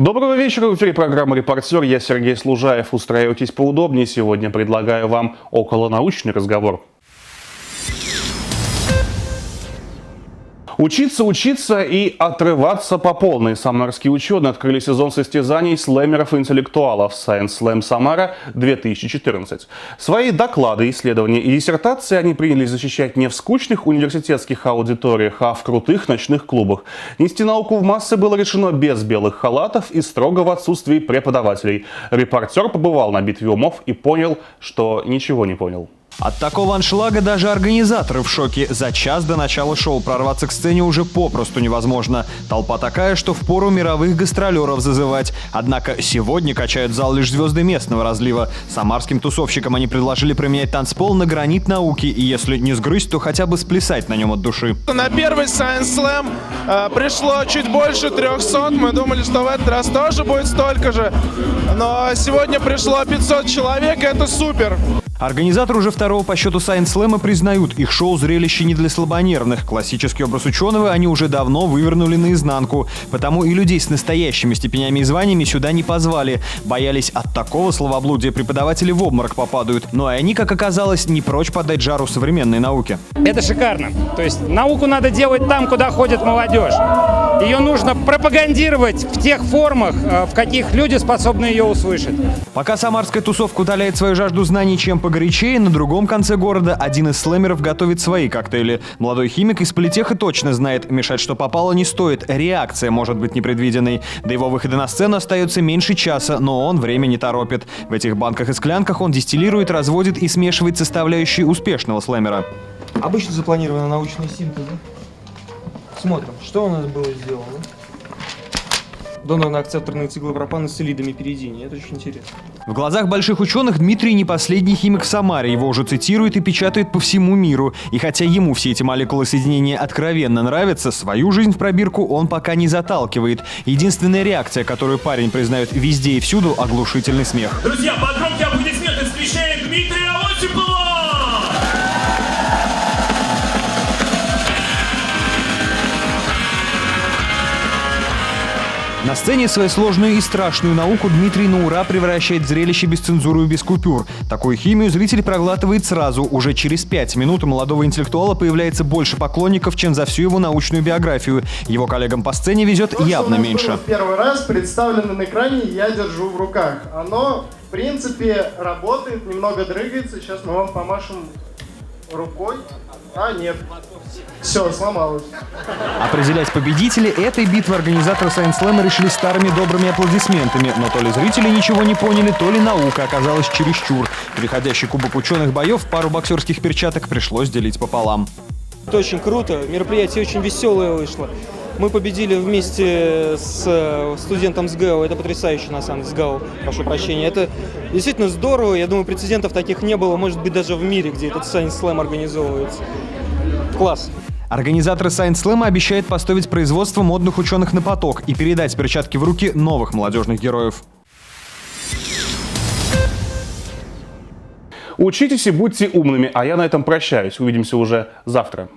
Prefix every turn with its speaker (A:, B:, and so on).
A: Доброго вечера. В эфире программа «Репортер». Я Сергей Служаев. Устраивайтесь поудобнее. Сегодня предлагаю вам околонаучный разговор. Учиться, учиться и отрываться по полной. Самарские ученые открыли сезон состязаний слэмеров и интеллектуалов Science Slam Самара 2014. Свои доклады, исследования и диссертации они принялись защищать не в скучных университетских аудиториях, а в крутых ночных клубах. Нести науку в массы было решено без белых халатов и строго в отсутствии преподавателей. Репортер побывал на битве умов и понял, что ничего не понял.
B: От такого аншлага даже организаторы в шоке. За час до начала шоу прорваться к сцене уже попросту невозможно. Толпа такая, что впору мировых гастролеров зазывать. Однако сегодня качают зал лишь звезды местного разлива. Самарским тусовщикам они предложили променять танцпол на гранит науки. И если не сгрызть, то хотя бы сплясать на нем от души.
C: На первый Science Slam э, пришло чуть больше 300. Мы думали, что в этот раз тоже будет столько же. Но сегодня пришло 500 человек, и это супер.
B: Организаторы уже второго по счету Slam признают, их шоу зрелище не для слабонервных. Классический образ ученого они уже давно вывернули наизнанку. Потому и людей с настоящими степенями и званиями сюда не позвали. Боялись от такого словоблудия преподаватели в обморок попадают. Но и они, как оказалось, не прочь подать жару современной науке.
D: Это шикарно. То есть науку надо делать там, куда ходит молодежь. Ее нужно пропагандировать в тех формах, э, в каких люди способны ее услышать.
B: Пока самарская тусовка утоляет свою жажду знаний чем погорячее, на другом конце города один из слэмеров готовит свои коктейли. Молодой химик из политеха точно знает, мешать что попало не стоит, реакция может быть непредвиденной. До его выхода на сцену остается меньше часа, но он время не торопит. В этих банках и склянках он дистиллирует, разводит и смешивает составляющие успешного слэмера.
E: Обычно запланированы научные синтезы. Смотрим, что у нас было сделано. Донорно-акцепторные циклопропаны с элидами перидиния. Это очень интересно.
B: В глазах больших ученых Дмитрий не последний химик в Самаре. Его уже цитируют и печатают по всему миру. И хотя ему все эти молекулы соединения откровенно нравятся, свою жизнь в пробирку он пока не заталкивает. Единственная реакция, которую парень признает везде и всюду – оглушительный смех.
F: Друзья, погромче
B: На сцене свою сложную и страшную науку Дмитрий на ура превращает в зрелище без цензуры и без купюр. Такую химию зритель проглатывает сразу. Уже через пять минут у молодого интеллектуала появляется больше поклонников, чем за всю его научную биографию. Его коллегам по сцене везет
G: То,
B: явно меньше.
G: первый раз представлено на экране, я держу в руках. Оно, в принципе, работает, немного дрыгается. Сейчас мы вам помашем рукой. А, нет. Все, сломалось.
B: Определять победителей этой битвы организаторы Science Slam решили старыми добрыми аплодисментами. Но то ли зрители ничего не поняли, то ли наука оказалась чересчур. Переходящий кубок ученых боев пару боксерских перчаток пришлось делить пополам.
E: Это очень круто. Мероприятие очень веселое вышло. Мы победили вместе с э, студентом СГАУ. Это потрясающе, на самом деле, СГАУ, прошу прощения. Это действительно здорово. Я думаю, прецедентов таких не было, может быть, даже в мире, где этот Science Slam организовывается. Класс.
B: Организаторы Science Slam обещают поставить производство модных ученых на поток и передать перчатки в руки новых молодежных героев.
A: Учитесь и будьте умными, а я на этом прощаюсь. Увидимся уже завтра.